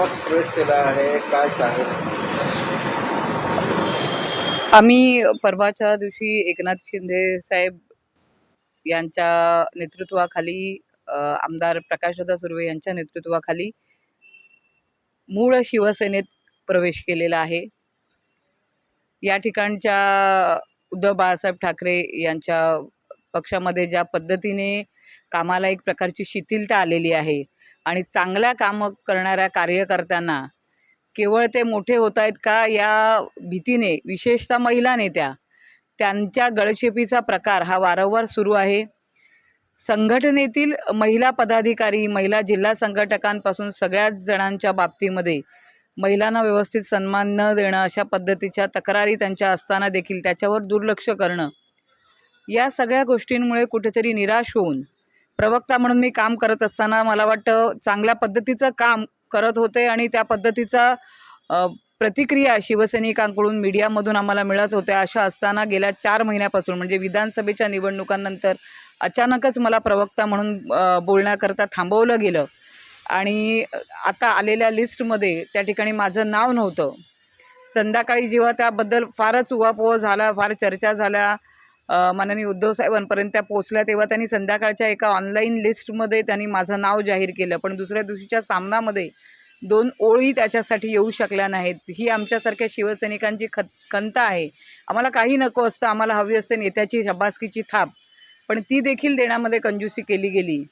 पक्ष प्रवेश केला आहे काय सांगेल आम्ही परवाच्या दिवशी एकनाथ शिंदे साहेब यांच्या नेतृत्वाखाली आमदार प्रकाशदा सुर्वे यांच्या नेतृत्वाखाली मूळ शिवसेनेत प्रवेश केलेला आहे. या ठिकाणच्या उद्धव बाळासाहेब ठाकरे यांच्या पक्षामध्ये ज्या पद्धतीने कामाला एक प्रकारची शिथिलता आलेली आहे आणि चांगल्या कामं करणाऱ्या कार्यकर्त्यांना केवळ ते मोठे होत आहेत का या भीतीने विशेषतः महिला नेत्या त्यांच्या गळशेपीचा प्रकार हा वारंवार सुरू आहे. संघटनेतील महिला पदाधिकारी महिला जिल्हा संघटकांपासून सगळ्याच जणांच्या बाबतीमध्ये महिलांना व्यवस्थित सन्मान न देणं अशा पद्धतीच्या तक्रारी त्यांच्या असताना देखील त्याच्यावर दुर्लक्ष करणं या सगळ्या गोष्टींमुळे कुठेतरी निराश होऊन प्रवक्ता म्हणून मी काम करत असताना मला वाटतं चांगल्या पद्धतीचं काम करत होते आणि त्या पद्धतीचा प्रतिक्रिया शिवसैनिकांकडून मीडियामधून आम्हाला मिळत होत्या अशा असताना गेल्या चार महिन्यापासून म्हणजे विधानसभेच्या निवडणुकांनंतर अचानकच मला प्रवक्ता म्हणून बोलण्याकरता थांबवलं गेलं. आणि आता आलेल्या लिस्टमध्ये त्या ठिकाणी माझं नाव नव्हतं. संध्याकाळी जेव्हा त्याबद्दल फारच उवापोह झाला फार चर्चा झाल्या माननीय उद्धव साहेबांपर्यंत त्या पोचल्या तेव्हा त्यांनी संध्याकाळच्या एका ऑनलाईन लिस्टमध्ये त्यांनी माझं नाव जाहीर केलं. पण दुसऱ्या दिवशीच्या सामनामध्ये दोन ओळी त्याच्यासाठी येऊ शकल्या नाहीत. ही आमच्यासारख्या शिवसैनिकांची खत खंत आहे. आम्हाला काही नको असतं. आम्हाला हवी असते नेत्याची शबासकीची थाप. पण ती देखील देण्यामध्ये कंजूसी केली गेली.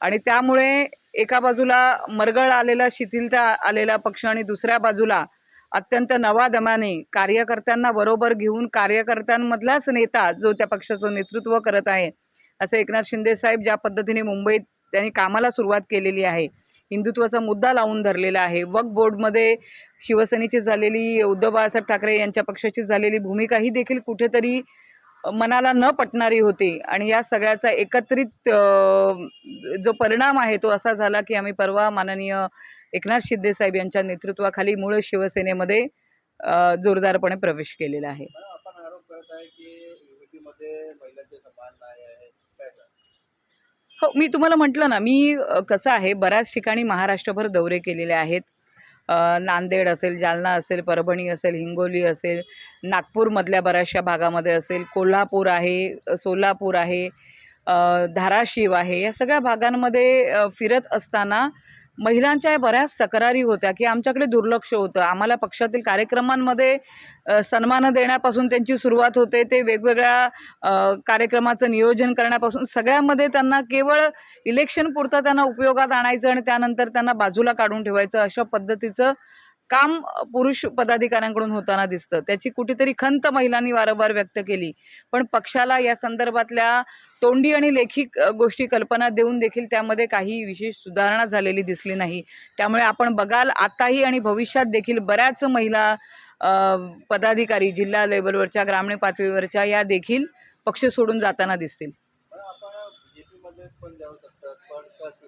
आणि त्यामुळे एका बाजूला मरगळ आलेला शिथिलता आलेला पक्ष आणि दुसऱ्या बाजूला अत्यंत नवादमाने कार्यकर्त्यांना बरोबर घेऊन कार्यकर्त्यांमधलाच नेता जो त्या पक्षाचं नेतृत्व करत आहे असं एकनाथ शिंदे साहेब ज्या पद्धतीने मुंबईत त्यांनी कामाला सुरुवात केलेली आहे हिंदुत्वाचा मुद्दा लावून धरलेला आहे. वक्फ बोर्डमध्ये शिवसेनेची झालेली उद्धव बाळासाहेब ठाकरे यांच्या पक्षाची झालेली भूमिका ही देखील कुठेतरी मनाला न पटणारी होती आणि या सगळ्याचा एकत्रित जो परिणाम आहे तो असा झाला की आम्ही परवा माननीय एकनाथ शिंदे साहेब यांच्या नेतृत्वाखाली मूळ शिवसेनेमध्ये जोरदारपणे प्रवेश केलेला आहे? हो मी तुम्हाला म्हटलं ना मी कसं आहे बऱ्याच ठिकाणी महाराष्ट्रभर दौरे केलेले आहेत. नांदेड असेल जालना असेल परभणी असेल हिंगोली असेल नागपूरमधल्या बऱ्याचशा भागामध्ये असेल कोल्हापूर आहे सोलापूर आहे धाराशिव आहे या सगळ्या भागांमध्ये फिरत असताना महिलांच्या बऱ्याच तक्रारी होत्या की आमच्याकडे दुर्लक्ष होतं. आम्हाला पक्षातील कार्यक्रमांमध्ये सन्मान देण्यापासून त्यांची सुरुवात होते. ते वेगवेगळ्या कार्यक्रमाचं नियोजन करण्यापासून सगळ्यामध्ये त्यांना केवळ इलेक्शन पुरतं त्यांना उपयोगात आणायचं आणि त्यानंतर त्यांना बाजूला काढून ठेवायचं अशा पद्धतीचं काम पुरुष पदाधिकाऱ्यांकडून होताना दिसतं. त्याची कुठेतरी खंत महिलांनी वारंवार व्यक्त केली. पण पक्षाला या संदर्भातल्या तोंडी आणि लेखी गोष्टी कल्पना देऊन देखील त्यामध्ये काही विशेष सुधारणा झालेली दिसली नाही. त्यामुळे आपण बघाल आताही आणि भविष्यात देखील बऱ्याच महिला पदाधिकारी जिल्हा लेवलवरच्या ग्रामीण पातळीवरच्या या देखील पक्ष सोडून जाताना दिसतील. पण जाऊ शकतात पण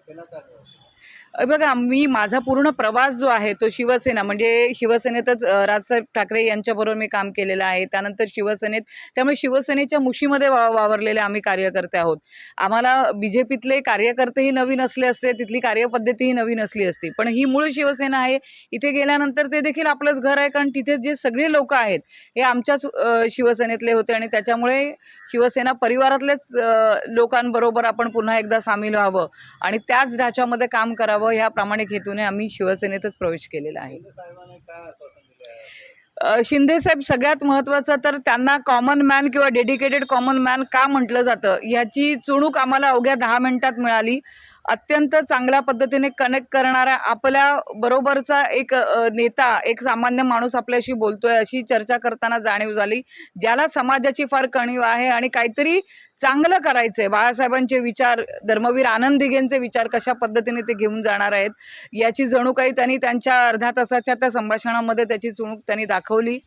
त्या का नाही होत? बघा मी माझा पूर्ण प्रवास जो आहे तो शिवसेना म्हणजे शिवसेनेतच अ, राजसाहेब ठाकरे यांच्याबरोबर मी काम केलेलं आहे. त्यानंतर शिवसेनेत त्यामुळे शिवसेनेच्या मुशीमध्ये वा वावरलेले आम्ही कार्यकर्ते आहोत. आम्हाला बी जे पीतले कार्यकर्तेही नवीन असले असते तिथली कार्यपद्धतीही नवीन असली असती. पण ही मूळ शिवसेना आहे. इथे गेल्यानंतर ते देखील आपलंच घर आहे कारण तिथे जे सगळे लोक आहेत हे आमच्याच अ, शिवसेनेतले होते. आणि त्याच्यामुळे शिवसेना परिवारातलेच अ, लोकांबरोबर आपण पुन्हा एकदा सामील व्हावं आणि त्याच ढाच्यामध्ये काम करावं ह्या प्रामाणिक हेतूने आम्ही शिवसेनेतच प्रवेश केलेला आहे. शिंदे साहेबांनी काय आश्वासन दिले आहे अ, शिंदे साहेब सगळ्यात महत्त्वाचं तर त्यांना कॉमन मॅन किंवा डेडिकेटेड कॉमन मॅन का म्हटलं जातं? ह्याची चुणूक आम्हाला अवघ्या दहा मिनिटात मिळाली. अत्यंत चांगल्या पद्धतीने कनेक्ट करणारा आपल्या बरोबरचा एक नेता एक सामान्य माणूस आपल्याशी बोलतोय अशी चर्चा करताना जाणीव झाली. ज्याला समाजाची फार कणीव आहे आणि काहीतरी चांगलं करायचं आहे बाळासाहेबांचे विचार धर्मवीर आनंद दिघेंचे विचार कशा पद्धतीने ते घेऊन जाणार आहेत याची जणू काही त्यांनी त्यांच्या अर्ध्या तासाच्या त्या संभाषणामध्ये त्याची चुणूक त्यांनी दाखवली.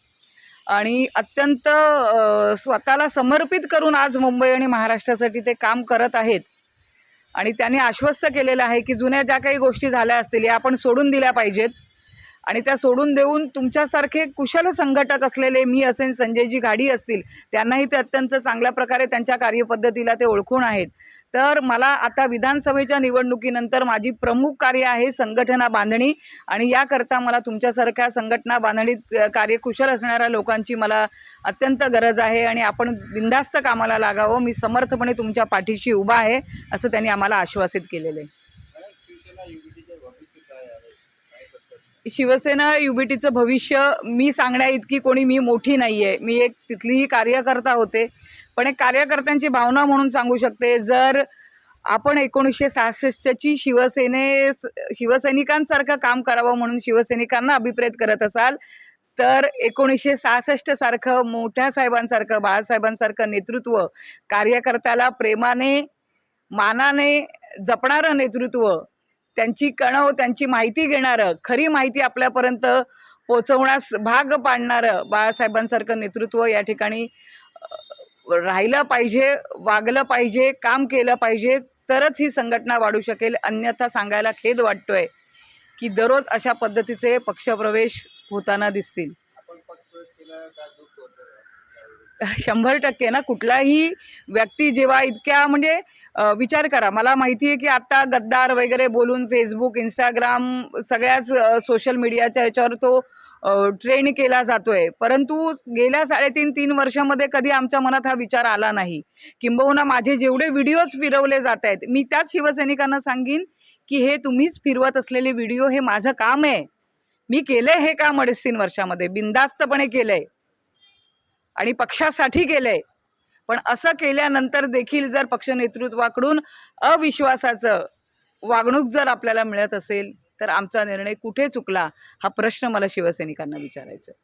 आणि अत्यंत स्वतःला समर्पित करून आज मुंबई आणि महाराष्ट्रासाठी ते काम करत आहेत. आणि त्यांनी आश्वस्त केलेलं आहे की जुन्या ज्या काही गोष्टी झाल्या असतील या आपण सोडून दिल्या पाहिजेत. आणि त्या सोडून देऊन तुमच्यासारखे कुशल संघटक असलेले मी असेन संजयजी घाडी असतील त्यांनाही ते अत्यंत चांगल्या प्रकारे त्यांच्या कार्यपद्धतीला ते ओळखून आहेत. तर मला आता विधानसभेच्या निवडणुकीनंतर माझी प्रमुख कार्य आहे संघटना बांधणी. आणि याकरता मला तुमच्यासारख्या संघटना बांधणीत कार्यकुशल असणाऱ्या लोकांची मला अत्यंत गरज आहे. आणि आपण बिंदास्त कामाला लागावं. मी समर्थपणे तुमच्या पाठीशी उभा आहे असं त्यांनी आम्हाला आश्वासित केलेलं आहे मॅडम शिवसेना युबीटीचे भविष्य काय आहे काय करतात शिवसेना युबीटीचं भविष्य मी सांगण्या इतकी कोणी मी मोठी नाही आहे मी एक तिथलीही कार्यकर्ता होते. पण एक कार्यकर्त्यांची भावना म्हणून सांगू शकते जर आपण एकोणीसशे सहासष्टची शिवसेने शिवसैनिकांसारखं काम करावं म्हणून शिवसैनिकांना अभिप्रेत करत असाल तर एकोणीसशे सहासष्टसारखं मोठ्या साहेबांसारखं बाळासाहेबांसारखं नेतृत्व कार्यकर्त्याला प्रेमाने मानाने जपणारं नेतृत्व त्यांची कणव त्यांची माहिती घेणारं खरी माहिती आपल्यापर्यंत पोचवण्यास भाग पाडणारं बाळासाहेबांसारखं नेतृत्व या ठिकाणी राहिलं पाहिजे वागलं पाहिजे काम केलं पाहिजे तरच ही संघटना वाढू शकेल. अन्यथा सांगायला खेद वाटतोय की दररोज अशा पद्धतीचे पक्षप्रवेश होताना दिसतील. शंभर टक्के ना कुठलाही व्यक्ती जेव्हा इतक्या म्हणजे विचार करा. मला माहिती आहे की आत्ता गद्दार वगैरे बोलून फेसबुक इंस्टाग्राम सगळ्याच सोशल मीडियाच्या ह्याच्यावर तो ट्रेंड केला जातोय. परंतु गेल्या साडेतीन तीन वर्षामध्ये कधी आमच्या मनात हा विचार आला नाही. किंबहुना माझे जेवढे व्हिडिओज फिरवले जात आहेत मी त्याच शिवसैनिकांना सांगेन की हे तुम्हीच फिरवत असलेले व्हिडिओ हे माझं काम आहे. मी केलंय हे काम अडीच तीन वर्षामध्ये. बिनधास्तपणे केलंय. आणि पक्षासाठी केलंय. पण असं केल्यानंतर देखील जर पक्ष नेतृत्वाकडून अविश्वासाचं वागणूक जर आपल्याला मिळत असेल तर आमचा निर्णय कुठे चुकला हा प्रश्न मला शिवसैनिकांना विचारायचा आहे.